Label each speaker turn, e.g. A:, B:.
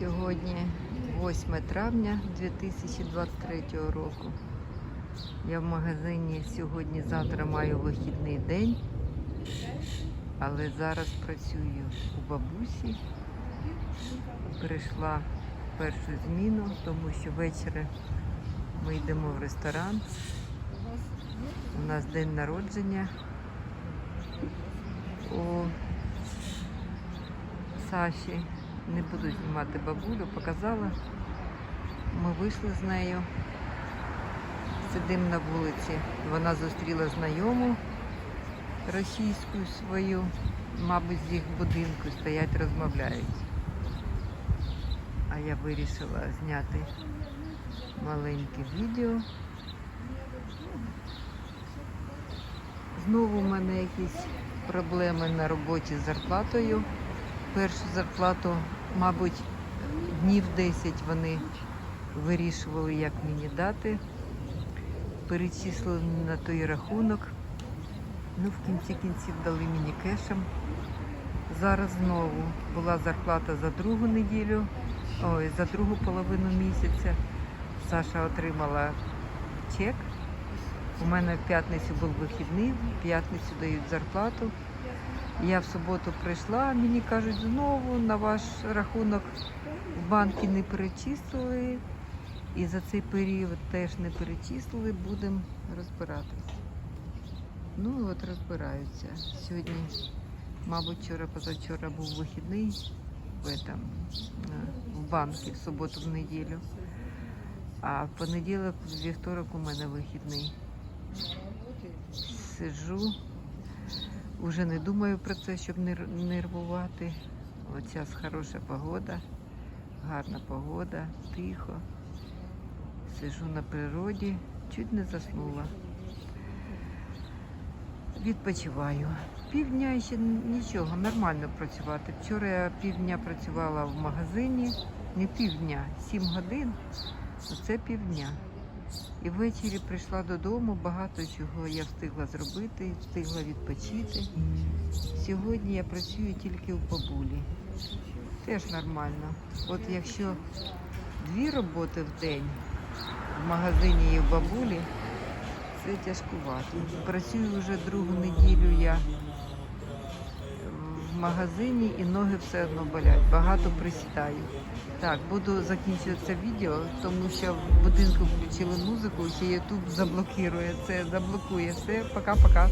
A: Сьогодні 8 травня 2023 року. Я в магазині сьогодні-завтра маю вихідний день, але зараз працюю у бабусі. Перейшла в першу зміну, тому що ввечері ми йдемо в ресторан. У нас день народження у Саші. Не буду знімати бабулю, показала. Ми вийшли з нею, сидимо на вулиці. Вона зустріла знайому російську свою, мабуть, з їх будинку стоять, розмовляють. А я вирішила зняти маленьке відео. Знову у мене якісь проблеми на роботі з зарплатою. Першу зарплату, мабуть, днів 10 вони вирішували, як мені дати. Перечислили на той рахунок. Ну, в кінці кінців дали мені кешем. Зараз знову була зарплата за другу неділю, ой, за другу половину місяця. Саша отримала чек. У мене в п'ятницю був вихідний, в п'ятницю дають зарплату. Я в суботу прийшла, мені кажуть, знову на ваш рахунок банки не перечислили. І за цей період теж не перечислили, будемо розбиратися. Ну і от розбираються. Сьогодні, мабуть, вчора, позавчора був вихідний в, этом, е, в банки в суботу, в неділю. А в понеділок, в вівторок у мене вихідний. Сиджу, Уже не думаю про це, щоб не нервувати. Оця хороша погода, гарна погода, тихо. Сижу на природі, чуть не заснула. Відпочиваю. Півдня ще нічого, нормально працювати. Вчора я півдня працювала в магазині, не півдня, сім годин, оце півдня. І ввечері прийшла додому, багато чого я встигла зробити, встигла відпочити. Сьогодні я працюю тільки у бабулі. Теж нормально. От якщо дві роботи в день в магазині і в бабулі, це тяжкувато. Працюю вже другу неділю я магазині і ноги все одно болять. Багато присідаю. Так, буду закінчувати це відео, тому що в будинку включили музику, ще Ютуб заблокує це, заблокує все. Пока-пока.